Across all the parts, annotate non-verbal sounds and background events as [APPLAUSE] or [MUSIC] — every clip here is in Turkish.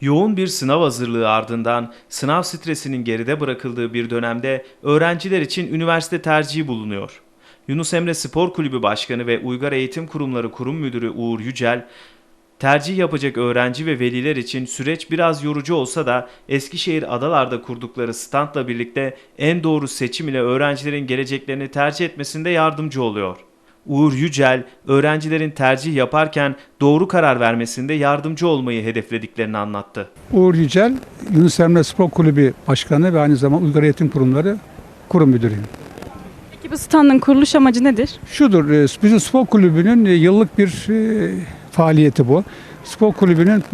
Yoğun bir sınav hazırlığı ardından sınav stresinin geride bırakıldığı bir dönemde öğrenciler için üniversite tercihi bulunuyor. Yunus Emre Spor Kulübü Başkanı ve Uygar Eğitim Kurumları Kurum Müdürü Uğur Yücel, tercih yapacak öğrenci ve veliler için süreç biraz yorucu olsa da Eskişehir Adalar'da kurdukları standla birlikte en doğru seçim ile öğrencilerin geleceklerini tercih etmesinde yardımcı oluyor. Uğur Yücel, öğrencilerin tercih yaparken doğru karar vermesinde yardımcı olmayı hedeflediklerini anlattı. Uğur Yücel, Yunus Emre Spor Kulübü Başkanı ve aynı zamanda Uygar Eğitim Kurumları Kurum Müdürüyüm. Peki bu standın kuruluş amacı nedir? Şudur, e, bizim spor kulübünün e, yıllık bir e, faaliyeti bu. Spor kulübünün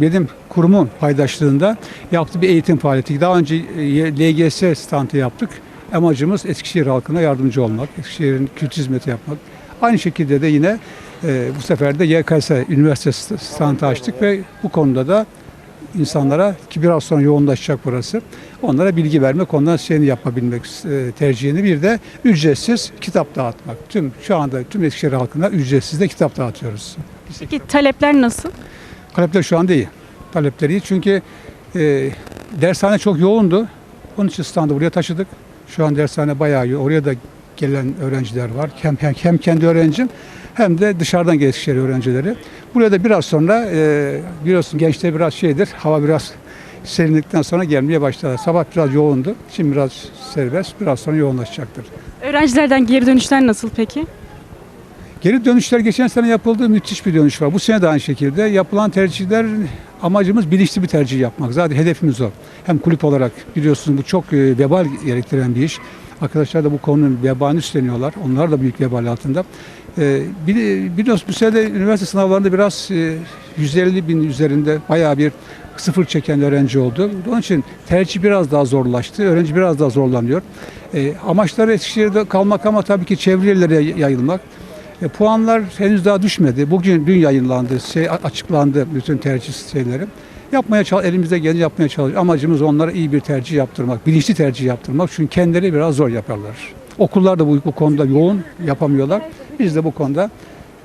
benim kurumun paydaşlığında yaptığı bir eğitim faaliyeti. Daha önce LGS standı yaptık. Amacımız Eskişehir halkına yardımcı olmak, Eskişehir'in kültür hizmeti yapmak. Aynı şekilde de yine e, bu sefer de YKS Üniversitesi standı açtık ve bu konuda da insanlara ki biraz sonra yoğunlaşacak burası. Onlara bilgi vermek, ondan şeyini yapabilmek e, tercihini bir de ücretsiz kitap dağıtmak. Tüm şu anda tüm Eskişehir halkına ücretsiz de kitap dağıtıyoruz. Peki talepler nasıl? Talepler şu anda iyi. Talepleri iyi çünkü e, dershane çok yoğundu. Onun için standı buraya taşıdık. Şu an dershane bayağı iyi. Oraya da gelen öğrenciler var. Hem, hem, hem kendi öğrencim hem de dışarıdan Eskişehir öğrencileri. Buraya da biraz sonra e, biliyorsun gençte biraz şeydir. Hava biraz serinlikten sonra gelmeye başladı. Sabah biraz yoğundu. Şimdi biraz serbest. Biraz sonra yoğunlaşacaktır. Öğrencilerden geri dönüşler nasıl peki? Geri dönüşler geçen sene yapıldığı müthiş bir dönüş var. Bu sene de aynı şekilde yapılan tercihler amacımız bilinçli bir tercih yapmak. Zaten hedefimiz o. Hem kulüp olarak biliyorsunuz bu çok e, vebal gerektiren bir iş. Arkadaşlar da bu konunun vebalini üstleniyorlar. Onlar da büyük vebal altında. E, bili- biliyorsunuz bu sene de üniversite sınavlarında biraz e, 150 bin üzerinde bayağı bir sıfır çeken öğrenci oldu. Onun için tercih biraz daha zorlaştı. Öğrenci biraz daha zorlanıyor. E, amaçları Eskişehir'de kalmak ama tabii ki çevre yayılmak. E, puanlar henüz daha düşmedi. Bugün dün yayınlandı, şey açıklandı bütün tercih şeyleri. Yapmaya çal elimizde geleni yapmaya çalış. Amacımız onlara iyi bir tercih yaptırmak, bilinçli tercih yaptırmak. Çünkü kendileri biraz zor yaparlar. Okullar da bu, bu konuda yoğun yapamıyorlar. Biz de bu konuda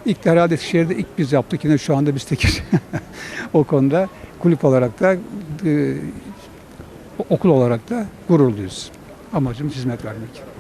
ilk de herhalde Eskişehir'de ilk biz yaptık. Yine şu anda biz tekiz [LAUGHS] o konuda kulüp olarak da e, okul olarak da gururluyuz. Amacımız hizmet vermek.